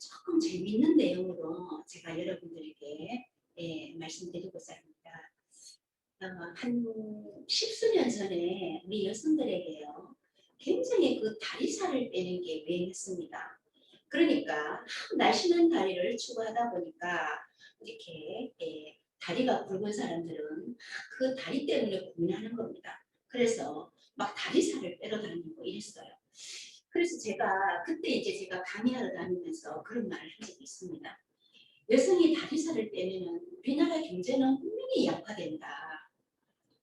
조금 재미있는 내용으로 제가 여러분들에게 예, 말씀드리고자 합니다. 어, 한 십수년 전에 우리 여성들에게요, 굉장히 그 다리살을 빼는 게 유행했습니다. 그러니까 날씬한 다리를 추구하다 보니까 이렇게 예, 다리가 굵은 사람들은 그 다리 때문에 고민하는 겁니다. 그래서 막 다리살을 빼러 다니고 이랬어요. 그래서 제가 그때 이제 제가 강의하러 다니면서 그런 말을 한 적이 있습니다. 여성이 다리살을 빼면은 우리나라 경제는 분명히 약화된다.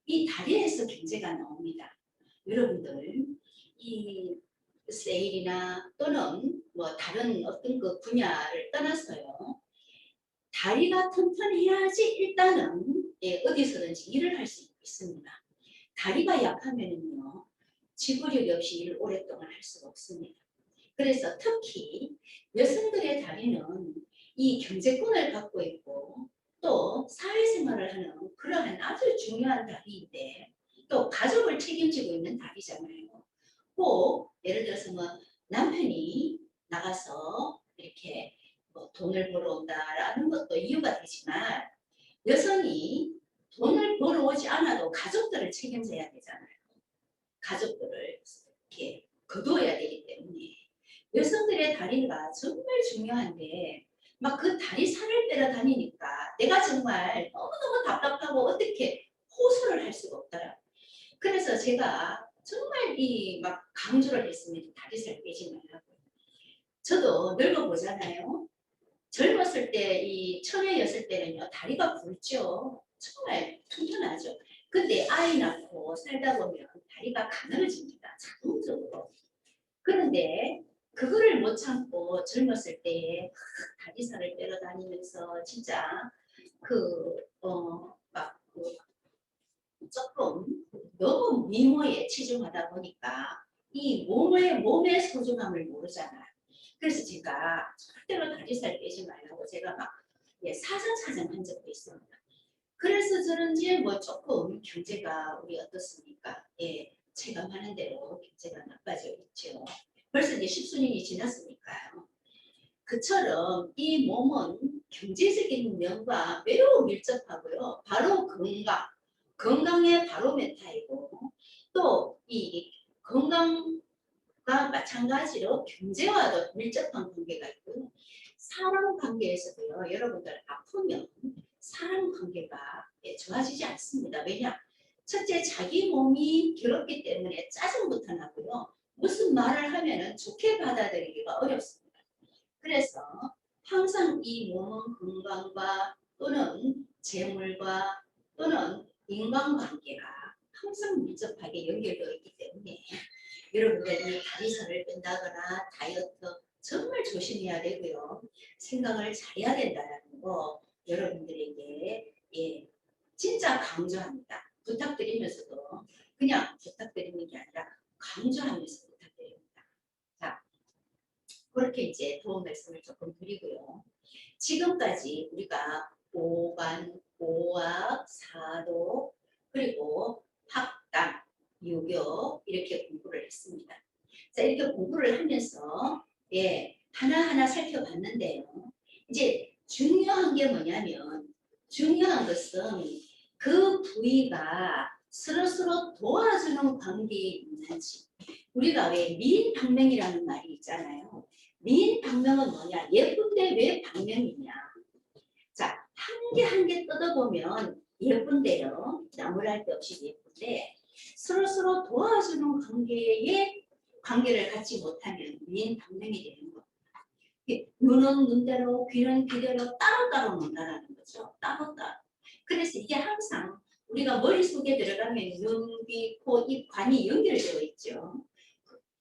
이 다리에서 경제가 나옵니다. 여러분들 이 세일이나 또는 뭐 다른 어떤 그 분야를 떠나서요. 다리가 튼튼해야지 일단은 예, 어디서든지 일을 할 수 있습니다. 다리가 약하면은요. 지구력이 없이 일을 오랫동안 할 수가 없습니다. 그래서 특히 여성들의 다리는 이 경제권을 갖고 있고 또 사회생활을 하는 그러한 아주 중요한 다리인데 또 가족을 책임지고 있는 다리잖아요. 꼭 예를 들어서 뭐 남편이 나가서 이렇게 뭐 돈을 벌어 온다라는 것도 이유가 되지만 여성이 돈을 벌어 오지 않아도 가족들을 책임져야 되잖아요. 가족들을 이렇게 거두어야 되기 때문에 여성들의 다리가 정말 중요한데 막 그 다리 살을 빼러 다니니까 내가 정말 너무너무 답답하고 어떻게 호소를 할 수가 없더라. 그래서 제가 정말 이 막 강조를 했습니다. 다리 살 빼지 말라고. 저도 늙어보잖아요. 젊었을 때, 이 처녀였을 때는요, 다리가 굵죠. 정말 튼튼하죠. 근데 아이 낳고 살다 보면 다리가 가늘어집니다. 자동적으로. 그런데 그거를 못 참고 젊었을 때에 다리살을 빼러 다니면서 진짜 그어막 그 조금 너무 미모에 치중하다 보니까 이 몸의 몸의 소중함을 모르잖아요. 그래서 제가 절대로 다리살 빼지 말라고 제가 막 예, 사전사전 한 적도 있습니다. 그래서 저런지 뭐 조금 경제가 우리 어떻습니까? 예, 체감하는 대로 경제가 나빠져 있죠. 벌써 이제 십수년이 지났으니까요. 그처럼 이 몸은 경제적인 면과 매우 밀접하고요. 바로 건강, 건강의 바로메타이고 또 이 건강과 마찬가지로 경제와도 밀접한 관계가 있고요. 사람 관계에서도요. 여러분들 아프면 사람 관계가 예, 좋아지지 않습니다. 왜냐? 첫째 자기 몸이 괴롭기 때문에 짜증부터 나고요. 무슨 말을 하면은 좋게 받아들이기가 어렵습니다. 그래서 항상 이 몸은 건강과 또는 재물과 또는 인간관계가 항상 밀접하게 연결되어 있기 때문에 여러분들이 다리살을 뺀다거나 다이어트 정말 조심해야 되고요. 생각을 잘해야 된다는 거 여러분들에게 예, 진짜 강조합니다. 부탁드리면서도 그냥 부탁드리는 게 아니라 강조하면서 부탁드립니다. 자, 그렇게 이제 도움 말씀을 조금 드리고요. 지금까지 우리가 오간, 오학, 사도, 그리고 학당, 유교 이렇게 공부를 했습니다. 자, 이렇게 공부를 하면서 예, 하나하나 살펴봤는데요. 이제 중요한 게 뭐냐면 중요한 것은 그 부위가 서로서로 도와주는 관계에 있는지 우리가 왜 미인방명이라는 말이 있잖아요. 미인방명은 뭐냐? 예쁜데 왜 방명이냐? 자, 한 개 한 개 뜯어보면 예쁜데요. 나무랄 데 없이 예쁜데 서로서로 도와주는 관계에 관계를 갖지 못하면 미인방명이 되는. 이게 눈은 눈대로, 귀는 귀대로 따로따로 논다라는 거죠. 따로따로. 그래서 이게 항상 우리가 머릿속에 들어가면 눈, 귀, 코, 입, 관이 연결되어 있죠.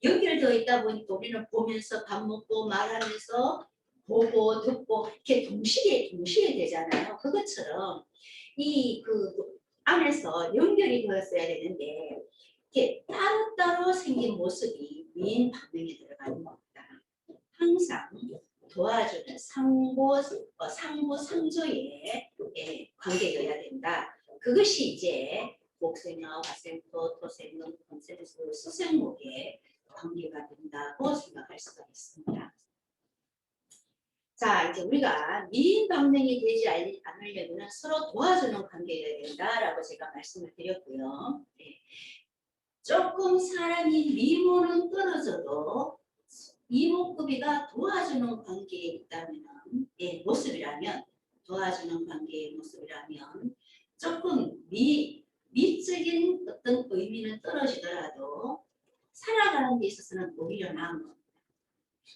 연결되어 있다 보니까 우리는 보면서 밥 먹고 말하면서 보고 듣고 이렇게 동시에 동시에 되잖아요. 그것처럼 이 그 안에서 연결이 되었어야 되는데 이렇게 따로따로 생긴 모습이 미인 반응에 들어가는 겁니다. 항상 도와주는 상보 어, 상보 상조의 예, 관계여야 된다. 그것이 이제 목생어, 화생토, 토생능, 건센수, 수생목의 관계가 된다고 생각할 수가 있습니다. 자, 이제 우리가 미인 방맹이 되지 않- 않으려면 서로 도와주는 관계가 된다라고 제가 말씀을 드렸고요. 예. 조금 사람이 미모는 떨어져도 이목구비가 도와주는 관계에 있다면, 예, 모습이라면, 도와주는 관계의 모습이라면, 조금 미, 미적인 어떤 의미는 떨어지더라도 살아가는 데 있어서는 오히려 나은 겁니다.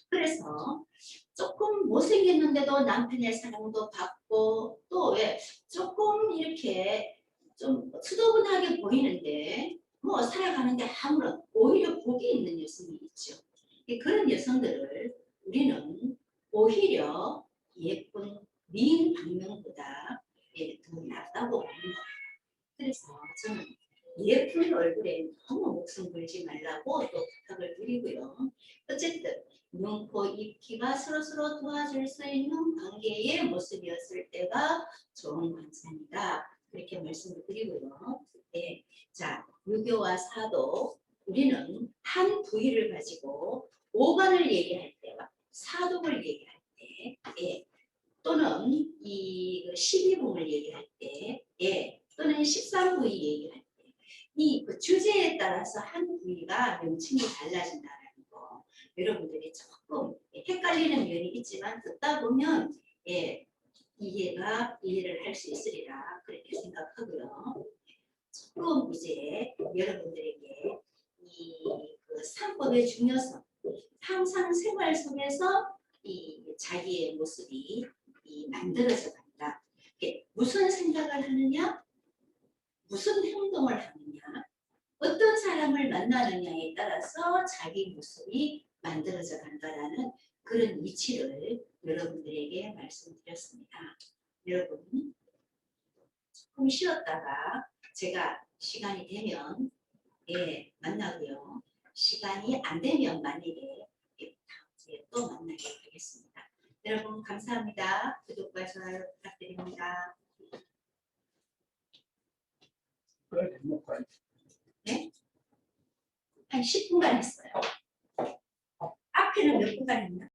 그래서 조금 못생겼는데도 남편의 사랑도 받고 또 왜 조금 이렇게 좀 수도분하게 보이는데 뭐 살아가는데 아무런 오히려 복이 있는 여성이 있죠. 이 그런 여성들을 우리는 오히려 예쁜 미인 방명보다 예, 더 낫다고 보는 거예요. 그래서 저는 예쁜 얼굴에 너무 목숨 걸지 말라고 또 부탁을 드리고요. 어쨌든 눈, 코, 입, 귀가 서로서로 도와줄 수 있는 관계의 모습이었을 때가 좋은 관상이다. 그렇게 말씀을 드리고요. 네. 자, 유교와 사도, 우리는 한 부위를 가지고 오관을 얘기할 때와 사독을 얘기할 때, 예. 또는 이 12궁을 얘기할 때, 예. 또는 13부위 얘기할 때, 이 그 주제에 따라서 한 부위가 명칭이 달라진다는 거. 여러분들이 조금 헷갈리는 면이 있지만 듣다 보면 예, 이해가 이해를 할 수 있으리라 그렇게 생각하고요. 조금 이제 여러분들에게 이그 상법의 중요성, 항상 생활 속에서 이 자기의 모습이 이 만들어져 간다. 무슨 생각을 하느냐, 무슨 행동을 하느냐, 어떤 사람을 만나느냐에 따라서 자기 모습이 만들어져 간다라는 그런 이치를 여러분들에게 말씀드렸습니다. 여러분 조금 쉬었다가 제가 시간이 되면 예 만나고요. 시간이 안 되면 만일에 예, 다음 주에 또 만나도록 하겠습니다. 여러분 감사합니다. 구독과 좋아요 부탁드립니다. 대목과 한 10분간 했어요. 앞에는 몇 분간 했나?